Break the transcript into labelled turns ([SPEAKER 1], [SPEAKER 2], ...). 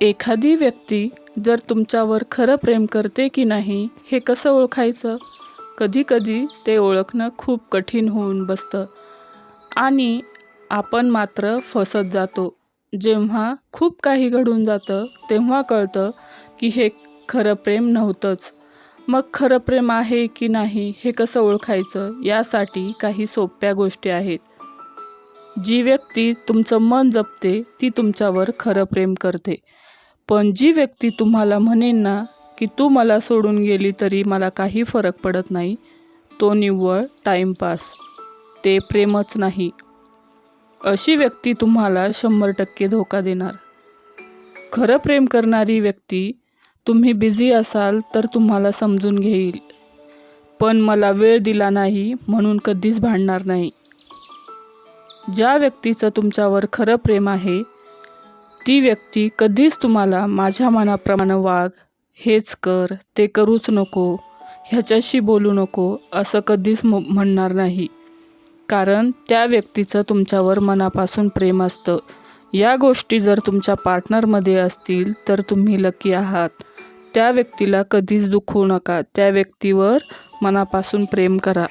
[SPEAKER 1] एखादी व्यक्ती जर तुमच्यावर खरं प्रेम करते की नाही हे कसं ओळखायचं? कधीकधी ते ओळखणं खूप कठीण होऊन बसतं. आणि आपण मात्र फसत जातो. जेव्हा खूप काही घडून जातं तेव्हा कळतं की हे खरं प्रेम नव्हतंच. मग खरं प्रेम आहे की नाही हे कसं ओळखायचं? यासाठी काही सोप्या गोष्टी आहेत. जी व्यक्ती तुमचं मन जपते ती तुमच्यावर खरं प्रेम करते. पण जी व्यक्ती तुम्हाला म्हणेन ना की तू मला सोडून गेली तरी मला काही फरक पडत नाही तो निव्वळ टाईमपास ते प्रेमच नाही. अशी व्यक्ती तुम्हाला शंभर टक्के धोका देणार. खरं प्रेम करणारी व्यक्ती तुम्ही बिझी असाल तर तुम्हाला समजून घेईल. पण मला वेळ दिला नाही म्हणून कधीच भांडणार नाही. ज्या व्यक्तीचं तुमच्यावर खरं प्रेम आहे ती व्यक्ती कधीच तुम्हाला माझ्या मनाप्रमाणे वाग हेच कर ते करूच नको ह्याच्याशी बोलू नको असं कधीच म म्हणणार नाही. कारण त्या व्यक्तीचं तुमच्यावर मनापासून प्रेम असतं. या गोष्टी जर तुमच्या पार्टनरमध्ये असतील तर तुम्ही लकी आहात. त्या व्यक्तीला कधीच दुखवू नका. त्या व्यक्तीवर मनापासून प्रेम करा.